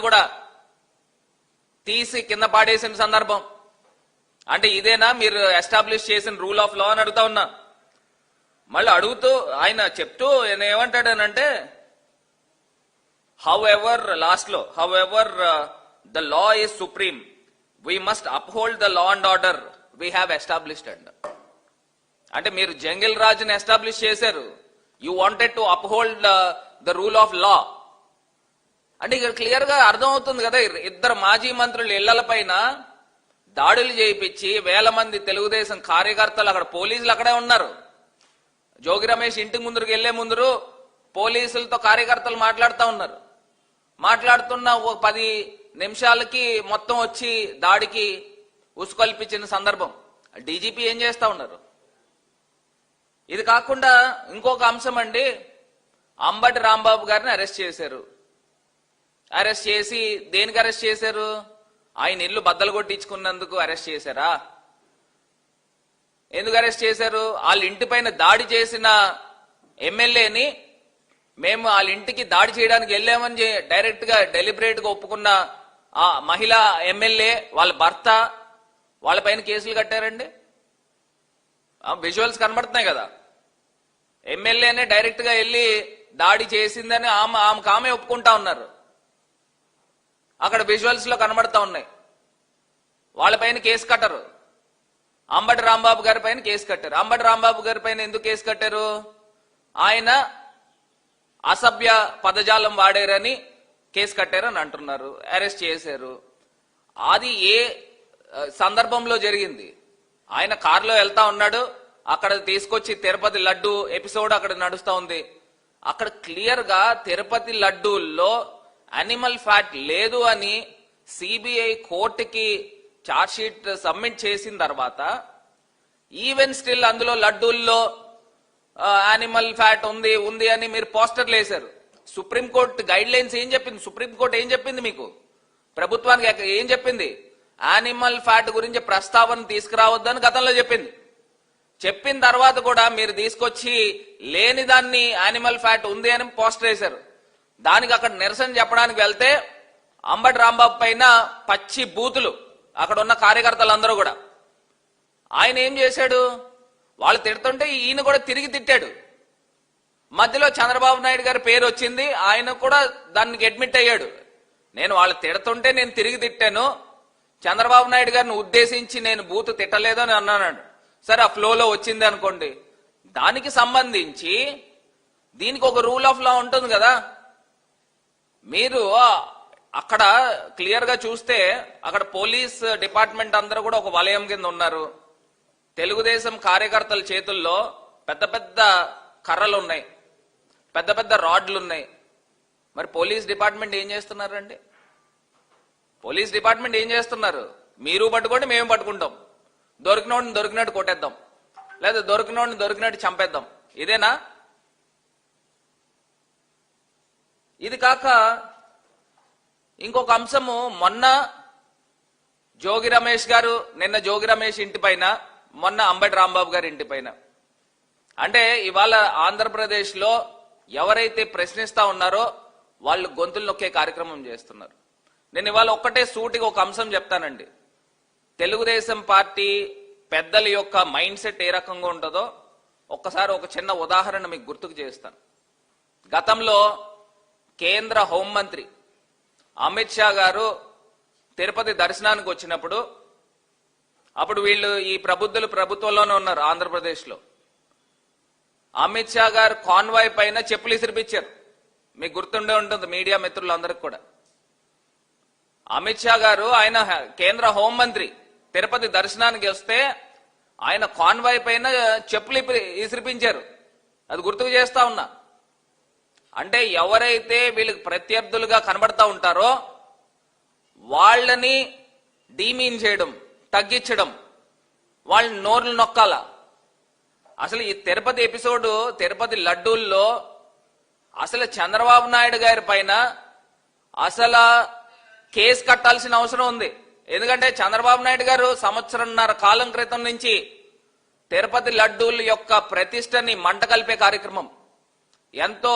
కూడా తీసి కింద పాడేసిన సందర్భం. అంటే ఇదేనా? మీరు ఎస్టాబ్లిష్ చేసిన రూల్ ఆఫ్ లా అని అడుగుతా ఉన్నా. మళ్ళీ అడుగుతూ ఆయన చెప్తూ ఆయన ఏమంటాడనంటే హౌ ఎవర్ లాస్ట్లో however the law is supreme we must uphold the law and order we have established and అంటే మీరు జంగిల్ రాజుని ఎస్టాబ్లిష్ చేశారు. You wanted to uphold the rule of law అంటే ఇక్కడ క్లియర్గా కదా ఇద్దరు మాజీ మంత్రులు ఇళ్ళపైన దాడులు చేయించి వేల మంది తెలుగుదేశం కార్యకర్తలు అక్కడ పోలీసులు అక్కడే ఉన్నారు. జోగి రమేష్ ఇంటి ముందుకు వెళ్ళే ముందు పోలీసులతో కార్యకర్తలు మాట్లాడుతూ ఉన్నారు. మాట్లాడుతున్న ఒక పది నిమిషాలకి మొత్తం వచ్చి దాడికి ఉసుకొల్పించిన సందర్భం. డీజీపీ ఏం చేస్తా ఉన్నారు? ఇది కాకుండా ఇంకొక అంశం అండి అంబటి రాంబాబు గారిని అరెస్ట్ చేశారు. అరెస్ట్ చేసి దేనికి అరెస్ట్ చేశారు? ఆయన ఇల్లు బద్దలు కొట్టించుకున్నందుకు అరెస్ట్ చేశారా? ఎందుకు అరెస్ట్ చేశారు? వాళ్ళ ఇంటి పైన దాడి చేసిన ఎమ్మెల్యేని మేము వాళ్ళ ఇంటికి దాడి చేయడానికి వెళ్ళామని డైరెక్ట్గా డెలిబరేట్గా ఒప్పుకున్న ఆ మహిళ ఎమ్మెల్యే వాళ్ళ భర్త వాళ్ళ పైన కేసులు కట్టారండి? విజువల్స్ కనబడుతున్నాయి కదా. ఎమ్మెల్యేనే డైరెక్ట్గా వెళ్ళి దాడి చేసిందని ఆమె ఆమెకు ఆమె ఒప్పుకుంటా ఉన్నారు. అక్కడ విజువల్స్లో కనబడతా ఉన్నాయి. వాళ్ళపైన కేసు కట్టరు. అంబటి రాంబాబు గారి పైన కేసు కట్టారు. అంబటి రాంబాబు గారి పైన ఎందుకు కేసు కట్టారు? ఆయన అసభ్య పదజాలం వాడారని కేసు కట్టారని అంటున్నారు. అరెస్ట్ చేశారు. అది ఏ సందర్భంలో జరిగింది? ఆయన కారులో వెళ్తా ఉన్నాడు. అక్కడ తీసుకొచ్చి తిరుపతి లడ్డు ఎపిసోడ్ అక్కడ నడుస్తూ ఉంది. అక్కడ క్లియర్గా తిరుపతి లడ్డూల్లో అనిమల్ ఫ్యాట్ లేదు అని సిబిఐ కోర్టుకి చార్జ్షీట్ సబ్మిట్ చేసిన తర్వాత ఈవెన్ స్టిల్ అందులో లడ్డూల్లో యానిమల్ ఫ్యాట్ ఉంది ఉంది అని మీరు పోస్టర్లు వేశారు సుప్రీంకోర్టు గైడ్ లైన్స్ ఏం చెప్పింది? సుప్రీంకోర్టు ఏం చెప్పింది మీకు? ప్రభుత్వానికి ఏం చెప్పింది? యానిమల్ ఫ్యాట్ గురించి ప్రస్తావన తీసుకురావద్దని గతంలో చెప్పింది. చెప్పిన తర్వాత కూడా మీరు తీసుకొచ్చి లేని దాన్ని యానిమల్ ఫ్యాట్ ఉంది అని పోస్టర్ వేశారు. దానికి అక్కడ నిరసన చెప్పడానికి వెళ్తే అంబటి రాంబాబు పైన పచ్చి బూతులు అక్కడ ఉన్న కార్యకర్తలందరూ కూడా. ఆయన ఏం చేశాడు? వాళ్ళు తిడుతుంటే ఈయన కూడా తిరిగి తిట్టాడు. మధ్యలో చంద్రబాబు నాయుడు గారి పేరు వచ్చింది ఆయన కూడా దానికి అడ్మిట్ అయ్యాడు. నేను వాళ్ళు తిడుతుంటే నేను తిరిగి తిట్టాను చంద్రబాబు నాయుడు గారిని ఉద్దేశించి నేను బూతు తిట్టలేదు అని అన్నాడు. సరే ఆ ఫ్లోలో వచ్చింది అనుకోండి. దానికి సంబంధించి దీనికి ఒక రూల్ ఆఫ్ లా ఉంటుంది కదా. మీరు అక్కడ క్లియర్గా చూస్తే అక్కడ పోలీస్ డిపార్ట్మెంట్ అందరూ కూడా ఒక వలయం కింద ఉన్నారు. తెలుగుదేశం కార్యకర్తల చేతుల్లో పెద్ద పెద్ద కర్రలు ఉన్నాయి పెద్ద పెద్ద రాడ్లు ఉన్నాయి మరి పోలీస్ డిపార్ట్మెంట్ ఏం చేస్తున్నారండి? పోలీస్ డిపార్ట్మెంట్ ఏం చేస్తున్నారు? మీరు పట్టుకోండి మేము పట్టుకుంటాం. దొరికినోడిని దొరికినట్టు కొట్టేద్దాం. లేదా దొరికినోడిని దొరికినట్టు చంపేద్దాం. ఇదేనా? ఇది కాక ఇంకొక అంశము. మొన్న జోగి రమేష్ గారు నిన్న జోగి రమేష్ ఇంటి పైన మొన్న అంబటి రాంబాబు గారి ఇంటి పైన. అంటే ఇవాళ ఆంధ్రప్రదేశ్లో ఎవరైతే ప్రశ్నిస్తా ఉన్నారో వాళ్ళు గొంతులు నొక్కే కార్యక్రమం చేస్తున్నారు. నేను ఇవాళ ఒక్కటే సూటిగా ఒక అంశం చెప్తానండి. తెలుగుదేశం పార్టీ పెద్దల యొక్క మైండ్ సెట్ ఏ రకంగా ఉంటుందో ఒక్కసారి ఒక చిన్న ఉదాహరణ మీకు గుర్తుకు చేస్తాను. గతంలో కేంద్ర హోంమంత్రి అమిత్ షా గారు తిరుపతి దర్శనానికి వచ్చినప్పుడు అప్పుడు వీళ్ళు ఈ ప్రబుద్ధులు ప్రభుత్వంలోనే ఉన్నారు ఆంధ్రప్రదేశ్లో. అమిత్ షా గారు కాన్వాయ్ పైన చెప్పులు ఇసిరిపించారు మీకు గుర్తుండే ఉంటుంది మీడియా మిత్రులందరికి కూడా. అమిత్ షా గారు ఆయన కేంద్ర హోంమంత్రి తిరుపతి దర్శనానికి వస్తే ఆయన కాన్వాయ్ పైన చెప్పులు ఇసిరిపించారు. అది గుర్తుకు చేస్తా ఉన్నా. అంటే ఎవరైతే వీళ్ళకి ప్రత్యర్థులుగా కనబడతా ఉంటారో వాళ్ళని డీమీన్ చేయడం తగ్గించడం వాళ్ళని నోర్లు నొక్కాల. అసలు ఈ తిరుపతి ఎపిసోడ్ తిరుపతి లడ్డూల్లో అసలు చంద్రబాబు నాయుడు గారి పైన అసలు కేసు కట్టాల్సిన అవసరం ఉంది. ఎందుకంటే చంద్రబాబు నాయుడు గారు సంవత్సరంన్నర కాలం క్రితం నుంచి తిరుపతి లడ్డూల యొక్క ప్రతిష్టని మంట కలిపే కార్యక్రమం. ఎంతో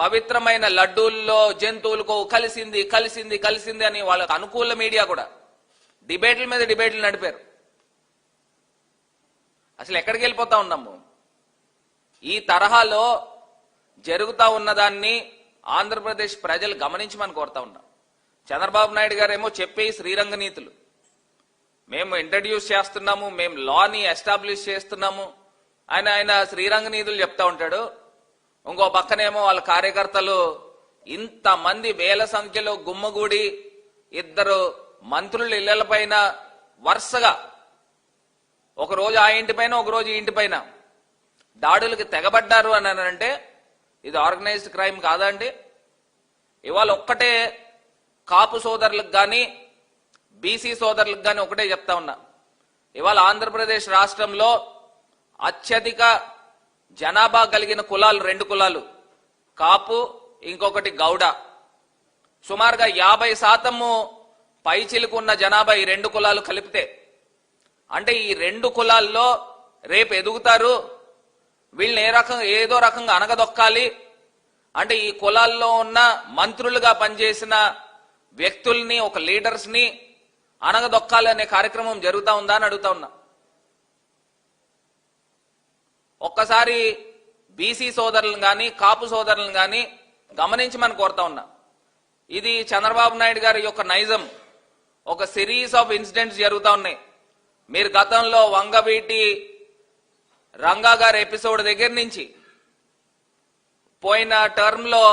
పవిత్రమైన లడ్డూల్లో జంతువులకో కలిసింది కలిసింది కలిసింది అని వాళ్ళకు అనుకూల మీడియా కూడా. డిబేట్ల మీద డిబేట్లు నడిపారు. అసలు ఎక్కడికి వెళ్ళిపోతా ఉన్నాము ఈ తరహాలో జరుగుతా ఉన్నదాన్ని ఆంధ్రప్రదేశ్ ప్రజలు గమనించమని కోరుతా ఉన్నాం. చంద్రబాబు నాయుడు గారేమో చెప్పే శ్రీరంగ నీతులు. మేము ఇంట్రడ్యూస్ చేస్తున్నాము మేము లాని ఎస్టాబ్లిష్ చేస్తున్నాము. ఆయన ఆయన శ్రీరంగ నీతులు చెప్తా ఉంటాడు. ఇంకో పక్కనేమో వాళ్ళ కార్యకర్తలు ఇంతమంది వేల సంఖ్యలో గుమ్మగూడి ఇద్దరు మంత్రులు ఇళ్ళ పైన వరుసగా. ఒక రోజు ఆ ఇంటి పైన ఒక రోజు ఈ ఇంటి పైన. దాడులకు తెగబడ్డారు అని అంటే ఇది ఆర్గనైజ్డ్ క్రైమ్ కాదా అండి? ఇవాళ ఒక్కటే కాపు సోదరులకు కానీ బీసీ సోదరులకు కానీ ఒకటే చెప్తా ఉన్నా. ఇవాళ ఆంధ్రప్రదేశ్ రాష్ట్రంలో అత్యధిక జనాభా కలిగిన కులాలు రెండు కులాలు. కాపు ఇంకొకటి గౌడ. సుమారుగా యాభై శాతము పైచిలుకున్న జనాభా ఈ రెండు కులాలు కలిపితే. అంటే ఈ రెండు కులాల్లో రేపు ఎదుగుతారు. వీళ్ళని ఏ రకంగా ఏదో రకంగా అనగదొక్కాలి. అంటే ఈ కులాల్లో ఉన్న మంత్రులుగా పనిచేసిన వ్యక్తుల్ని ఒక లీడర్స్ని అనగదొక్కాలి అనే కార్యక్రమం జరుగుతా ఉందా అని అడుగుతా ఉన్నా. ఒక్కసారి బీసీ సోదరులను గాని కాపు సోదరులను గాని గమనించమని కోరుతా ఉన్నా. ఇది చంద్రబాబు నాయుడు గారి యొక్క నైజం. ఒక సిరీస్ ఆఫ్ ఇన్సిడెంట్స్ జరుగుతూ ఉన్నాయి. మీరు గతంలో వంగవీటి రంగా గారి ఎపిసోడ్ దగ్గర నుంచి పోయిన టర్మ్లో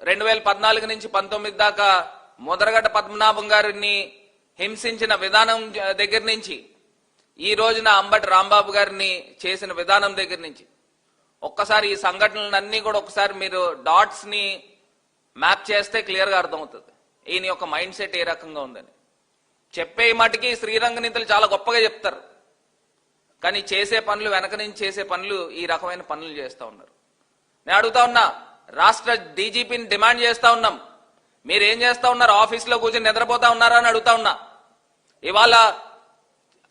రెండు వేల పద్నాలుగు నుంచి పంతొమ్మిది దాకా ముదరగడ్డ పద్మనాభం గారిని హింసించిన విధానం దగ్గర నుంచి ఈ రోజున అంబటి రాంబాబు గారిని చేసిన విధానం దగ్గర నుంచి. ఒక్కసారి ఈ సంఘటనలన్నీ కూడా ఒకసారి మీరు డాట్స్ని మ్యాప్ చేస్తే క్లియర్గా అర్థమవుతుంది. ఈయన యొక్క మైండ్ సెట్ ఏ రకంగా ఉందని. చెప్పే మటుకి శ్రీరంగ నీతులు చాలా గొప్పగా చెప్తారు. కానీ చేసే పనులు వెనక నుంచి చేసే పనులు ఈ రకమైన పనులు చేస్తూ ఉన్నారు. నేను అడుగుతా ఉన్నా రాష్ట్ర డీజీపీని డిమాండ్ చేస్తా ఉన్నాం. మీరు ఏం చేస్తా ఉన్నారు? ఆఫీస్లో కూర్చొని నిద్రపోతా ఉన్నారా అని అడుగుతా ఉన్నా. ఇవాళ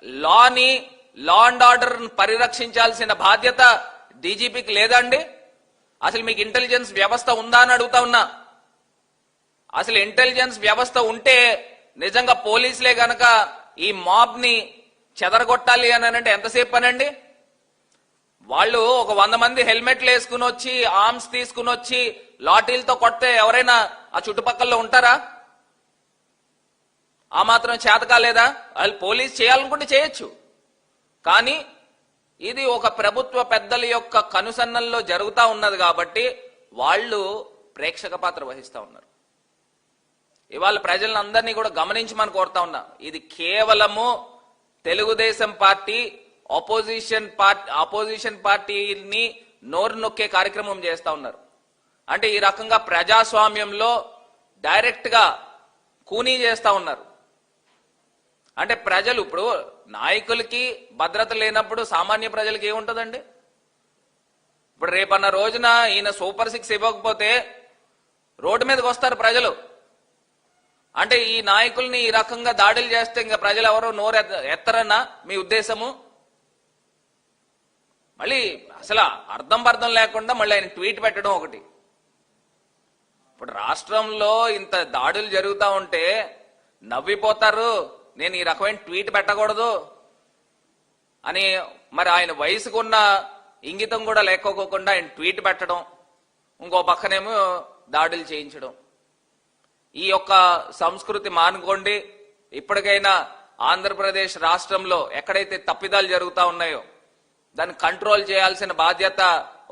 లాని లా అండ్ ఆర్డర్ పరిరక్షించాల్సిన బాధ్యత డీజీపీకి లేదండి. అసలు మీకు ఇంటెలిజెన్స్ వ్యవస్థ ఉందా అని అడుగుతా ఉన్నా. అసలు ఇంటెలిజెన్స్ వ్యవస్థ ఉంటే నిజంగా పోలీసులే గనక ఈ మాబ్ని చెదరగొట్టాలి అని అంటే ఎంతసేపు పనండి? వాళ్ళు ఒక వంద మంది హెల్మెట్లు వేసుకుని వచ్చి ఆర్మ్స్ తీసుకుని వచ్చి లాఠీలతో కొడితే ఎవరైనా ఆ చుట్టుపక్కల ఉంటారా? ఆ మాత్రం చేత కాలేదా? వాళ్ళు పోలీస్ చేయాలనుకుంటే చేయొచ్చు. కానీ ఇది ఒక ప్రభుత్వ పెద్దల యొక్క కనుసన్నల్లో జరుగుతూ ఉన్నది కాబట్టి వాళ్ళు ప్రేక్షక పాత్ర వహిస్తూ ఉన్నారు. ఇవాళ ప్రజలందరినీ కూడా గమనించమని కోరుతా ఉన్నా. ఇది కేవలము Telugu Desam party opposition party opposition పార్టీని నోరు నొక్కే కార్యక్రమం చేస్తా ఉన్నారు. అంటే ఈ రకంగా ప్రజాస్వామ్యంలో డైరెక్ట్గా కూనీ చేస్తూ ఉన్నారు. అంటే ప్రజలు ఇప్పుడు నాయకులకి భద్రత లేనప్పుడు సామాన్య ప్రజలకి ఏముంటుందండి? ఇప్పుడు రేపన్న రోజున ఈయన సూపర్ సిక్స్ ఇవ్వకపోతే రోడ్డు మీదకి వస్తారు ప్రజలు. అంటే ఈ నాయకుల్ని ఈ రకంగా దాడులు చేస్తే ఇంకా ప్రజలు ఎవరో నోరు ఎత్త- ఎత్తరన్నా మీ ఉద్దేశము? మళ్ళీ అసలు అర్థం పర్థం లేకుండా మళ్ళీ ఆయన ట్వీట్ పెట్టడం ఒకటి. ఇప్పుడు రాష్ట్రంలో ఇంత దాడులు జరుగుతూ ఉంటే నవ్విపోతారు. నేను ఈ రకమైన ట్వీట్ పెట్టకూడదు అని మరి ఆయన వయసుకున్న ఇంగితం కూడా లేకపోకుండా ఆయన ట్వీట్ పెట్టడం ఇంకో పక్కనేమో దాడులు చేయించడం. ఈ యొక్క సంస్కృతి మానుకోండి. ఇప్పటికైనా ఆంధ్రప్రదేశ్ రాష్ట్రంలో ఎక్కడైతే తప్పిదాలు జరుగుతూ ఉన్నాయో దాన్ని కంట్రోల్ చేయాల్సిన బాధ్యత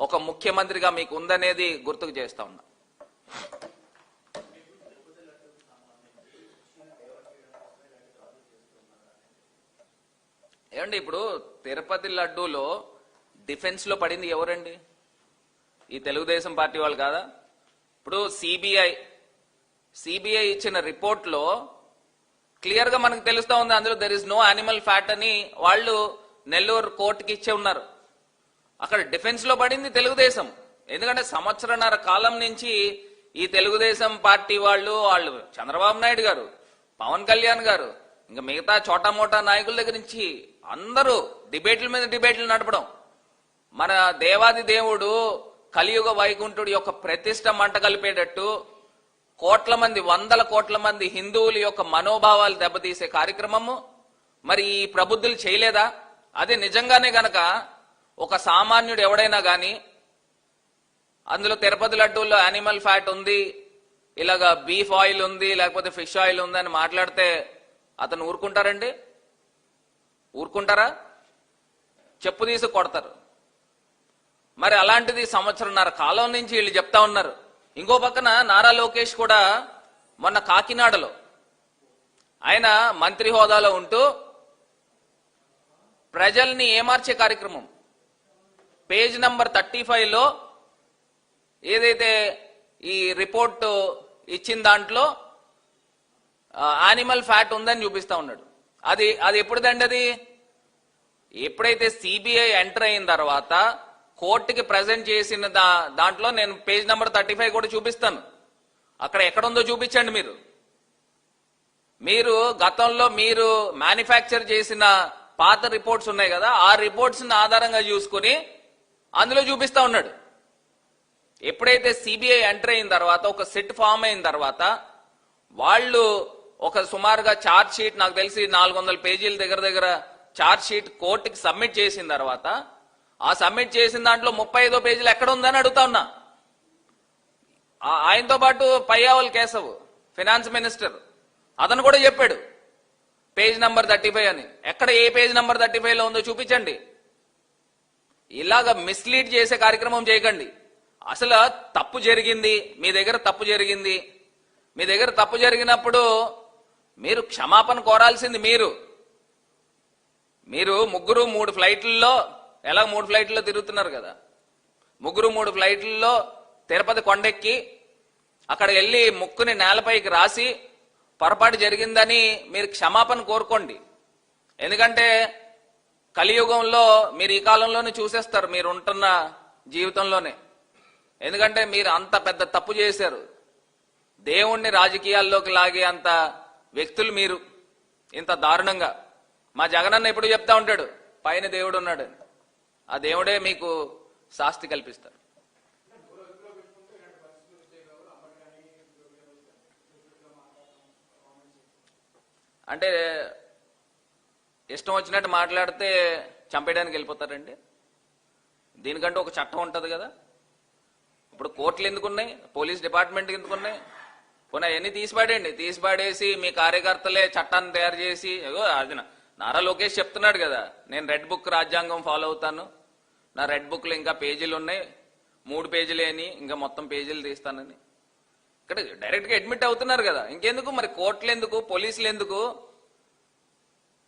ఒక ముఖ్యమంత్రిగా మీకు ఉందనేది గుర్తుకు చేస్తా ఉన్నా. ఏమండి ఇప్పుడు తిరుపతి లడ్డూలో డిఫెన్స్లో పడింది ఎవరండి? ఈ తెలుగుదేశం పార్టీ వాళ్ళు కాదా? ఇప్పుడు సిబిఐ సిబిఐ ఇచ్చిన రిపోర్ట్లో క్లియర్గా క్లియర్గా మనకు తెలుస్తా ఉంది అందులో there is no animal fat అని వాళ్ళు నెల్లూరు కోర్టుకి ఇచ్చే ఉన్నారు. అక్కడ డిఫెన్స్లో పడింది తెలుగుదేశం. ఎందుకంటే సంవత్సరన్నర కాలం నుంచి ఈ తెలుగుదేశం పార్టీ వాళ్ళు వాళ్ళు చంద్రబాబు నాయుడు గారు పవన్ కళ్యాణ్ గారు ఇంకా మిగతా చోటా మోటా నాయకుల దగ్గర నుంచి అందరూ డిబేట్ల మీద డిబేట్లు నడపడం. మన దేవాది దేవుడు కలియుగ వైకుంఠుడి యొక్క ప్రతిష్ట మంట కలిపేటట్టు కోట్ల మంది వందల కోట్ల మంది హిందువుల యొక్క మనోభావాలు దెబ్బతీసే కార్యక్రమము. మరి ఈ ప్రబుద్ధులు చేయలేదా? అదే నిజంగానే గనక ఒక సామాన్యుడు ఎవడైనా గాని అందులో తిరుపతి లడ్డూల్లో యానిమల్ ఫ్యాట్ ఉంది ఇలాగా బీఫ్ ఆయిల్ ఉంది లేకపోతే ఫిష్ ఆయిల్ ఉంది అని మాట్లాడితే అతను ఊరుకుంటారండి? ఊరుకుంటారా? చెప్పు తీసి కొడతారు. మరి అలాంటిది సంవత్సరంన్నర కాలం నుంచి వీళ్ళు చెప్తా ఉన్నారు. ఇంకో పక్కన నారా లోకేష్ కూడా మొన్న కాకినాడలో ఆయన మంత్రి హోదాలో ఉంటూ ప్రజల్ని ఏమార్చే కార్యక్రమం? పేజ్ నంబర్ థర్టీ ఫైవ్లో ఏదైతే ఈ రిపోర్ట్ ఇచ్చిన దాంట్లో యానిమల్ ఫ్యాట్ ఉందని చూపిస్తా ఉన్నాడు. అది అది ఎప్పుడుదండి అది ఎప్పుడైతే సిబిఐ ఎంటర్ అయిన తర్వాత కోర్టుకి ప్రజెంట్ చేసిన దా దాంట్లో నేను పేజ్ నెంబర్ థర్టీ ఫైవ్ కూడా చూపిస్తాను. అక్కడ ఎక్కడుందో చూపించండి మీరు. మీరు గతంలో మీరు మ్యానుఫ్యాక్చర్ చేసిన పాత రిపోర్ట్స్ ఉన్నాయి కదా ఆ రిపోర్ట్స్ ఆధారంగా చూసుకుని అందులో చూపిస్తా ఉన్నాడు. ఎప్పుడైతే సిబిఐ ఎంటర్ అయిన తర్వాత ఒక సెట్ ఫామ్ అయిన తర్వాత వాళ్ళు ఒక సుమారుగా చార్జ్ షీట్ నాకు తెలిసి నాలుగు వందల పేజీల దగ్గర దగ్గర చార్జ్ షీట్ కోర్టుకి సబ్మిట్ చేసిన తర్వాత ఆ సబ్మిట్ చేసిన దాంట్లో ముప్పై ఐదో పేజీలు ఎక్కడ ఉందని అడుగుతా ఉన్నా. ఆయనతో పాటు పయ్యావల్ కేశవ్ ఫినాన్స్ మినిస్టర్ అతను కూడా చెప్పాడు పేజ్ నంబర్ థర్టీ ఫైవ్ అని. ఎక్కడ ఏ పేజ్ నంబర్ థర్టీ ఫైవ్లో ఉందో చూపించండి. ఇలాగ మిస్లీడ్ చేసే కార్యక్రమం చేయకండి. అసలు తప్పు జరిగింది మీ దగ్గర తప్పు జరిగింది. మీ దగ్గర తప్పు జరిగినప్పుడు మీరు క్షమాపణ కోరాల్సింది మీరు. మీరు ముగ్గురు మూడు ఫ్లైట్లలో ఎలా మూడు ఫ్లైట్లలో తిరుగుతున్నారు కదా? ముగ్గురు మూడు ఫ్లైట్లలో తిరుపతి కొండెక్కి అక్కడ వెళ్ళి ముక్కుని నేలపైకి రాసి పొరపాటు జరిగిందని మీరు క్షమాపణ కోరుకోండి. ఎందుకంటే కలియుగంలో మీరు ఈ కాలంలోనే చూసేస్తారు మీరు ఉంటున్న జీవితంలోనే. ఎందుకంటే మీరు అంత పెద్ద తప్పు చేశారు. దేవుణ్ణి రాజకీయాల్లోకి లాగే అంత వ్యక్తులు మీరు. ఇంత దారుణంగా. మా జగనన్న ఎప్పుడు చెప్తా ఉంటాడు పైన దేవుడు ఉన్నాడు. ఆ దేవుడే మీకు శాస్తి కల్పిస్తారు అంటే ఇష్టం వచ్చినట్టు మాట్లాడితే చంపేయడానికి వెళ్ళిపోతారండి. దీనికంటే ఒక చట్టం ఉంటుంది కదా. ఇప్పుడు కోర్టులు ఎందుకున్నాయి? Police department ఎందుకున్నాయి? పోనీ అవన్నీ తీసిపాడేయండి తీసిపాడేసి మీ కార్యకర్తలే చట్టాన్ని తయారు చేసి అది నా- నారా లోకేష్ చెప్తున్నాడు కదా నేను రెడ్ బుక్ రాజ్యాంగం ఫాలో అవుతాను. నా రెడ్ బుక్లో ఇంకా పేజీలు ఉన్నాయి. మూడు పేజీలేని ఇంకా మొత్తం పేజీలు తీస్తానని. ఇక్కడ డైరెక్ట్గా అడ్మిట్ అవుతున్నారు కదా. ఇంకెందుకు? మరి కోర్టులు ఎందుకు? పోలీసులు ఎందుకు?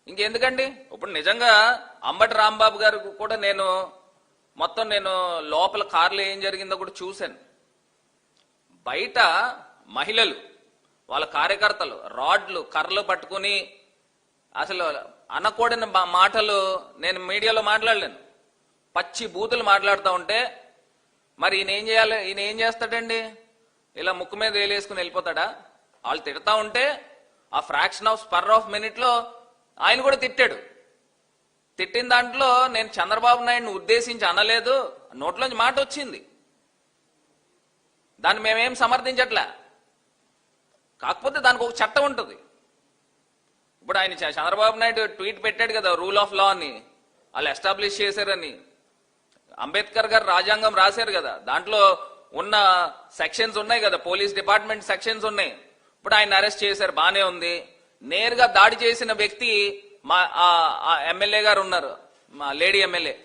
ఇంకెందుకండి? ఇప్పుడు నిజంగా అంబటి రాంబాబు గారు కూడా నేను మొత్తం నేను లోపల కార్లో ఏం జరిగిందో కూడా చూశాను. బయట మహిళలు వాళ్ళ కార్యకర్తలు రాడ్లు కర్రలు పట్టుకుని అసలు అనకూడని మా- మాటలు నేను మీడియాలో మాట్లాడలేను. పచ్చి బూతులు మాట్లాడుతూ ఉంటే మరి ఈయన ఏం చేయాలి? ఈయన ఏం చేస్తాడండి? ఇలా ముక్కు మీద వేలేసుకుని వెళ్ళిపోతాడా? వాళ్ళు తిడతా ఉంటే ఆ ఫ్రాక్షన్ ఆఫ్ స్పర్ ఆఫ్ మినిట్లో ఆయన కూడా తిట్టాడు. తిట్టిన దాంట్లో నేను చంద్రబాబు నాయుడిని ఉద్దేశించి అనలేదు నోట్లోంచి మాట వచ్చింది. దాన్ని మేమేం సమర్థించట్లే? కాకపోతే దానికి ఒక చట్టం ఉంటుంది. ఇప్పుడు ఆయన చ- చంద్రబాబు నాయుడు ట్వీట్ పెట్టాడు కదా రూల్ ఆఫ్ లా అని. వాళ్ళు ఎస్టాబ్లిష్ చేశారని. అంబేద్కర్ గారు రాజ్యాంగం రాశారు కదా. దాంట్లో ఉన్న సెక్షన్స్ ఉన్నాయి కదా పోలీస్ డిపార్ట్మెంట్ సెక్షన్స్ ఉన్నాయి. ఇప్పుడు ఆయన అరెస్ట్ చేశారు బానే ఉంది. నేరుగా దాడి చేసిన వ్యక్తి మా ఎమ్మెల్యే గారు ఉన్నారు మా లేడీ ఎమ్మెల్యే.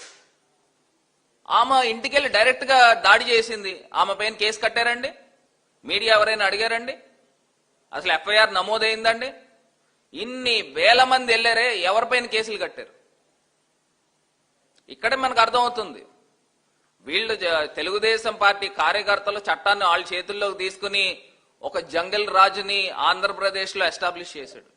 ఆమె ఇంటికెళ్ళి డైరెక్ట్గా దాడి చేసింది. ఆమె పైన కేసు కట్టారండి? మీడియా ఎవరైనా అడిగారండి? అసలు ఎఫ్ఐఆర్ నమోదైందండి? ఇన్ని వేల మంది వెళ్ళారే ఎవరిపైన కేసులు కట్టారు? ఇక్కడే మనకు అర్థమవుతుంది. వీళ్ళు తెలుగుదేశం పార్టీ కార్యకర్తలు చట్టాన్ని వాళ్ళ చేతుల్లోకి తీసుకుని ఒక జంగల్ రాజుని ఆంధ్రప్రదేశ్లో ఎస్టాబ్లిష్ చేశాడు.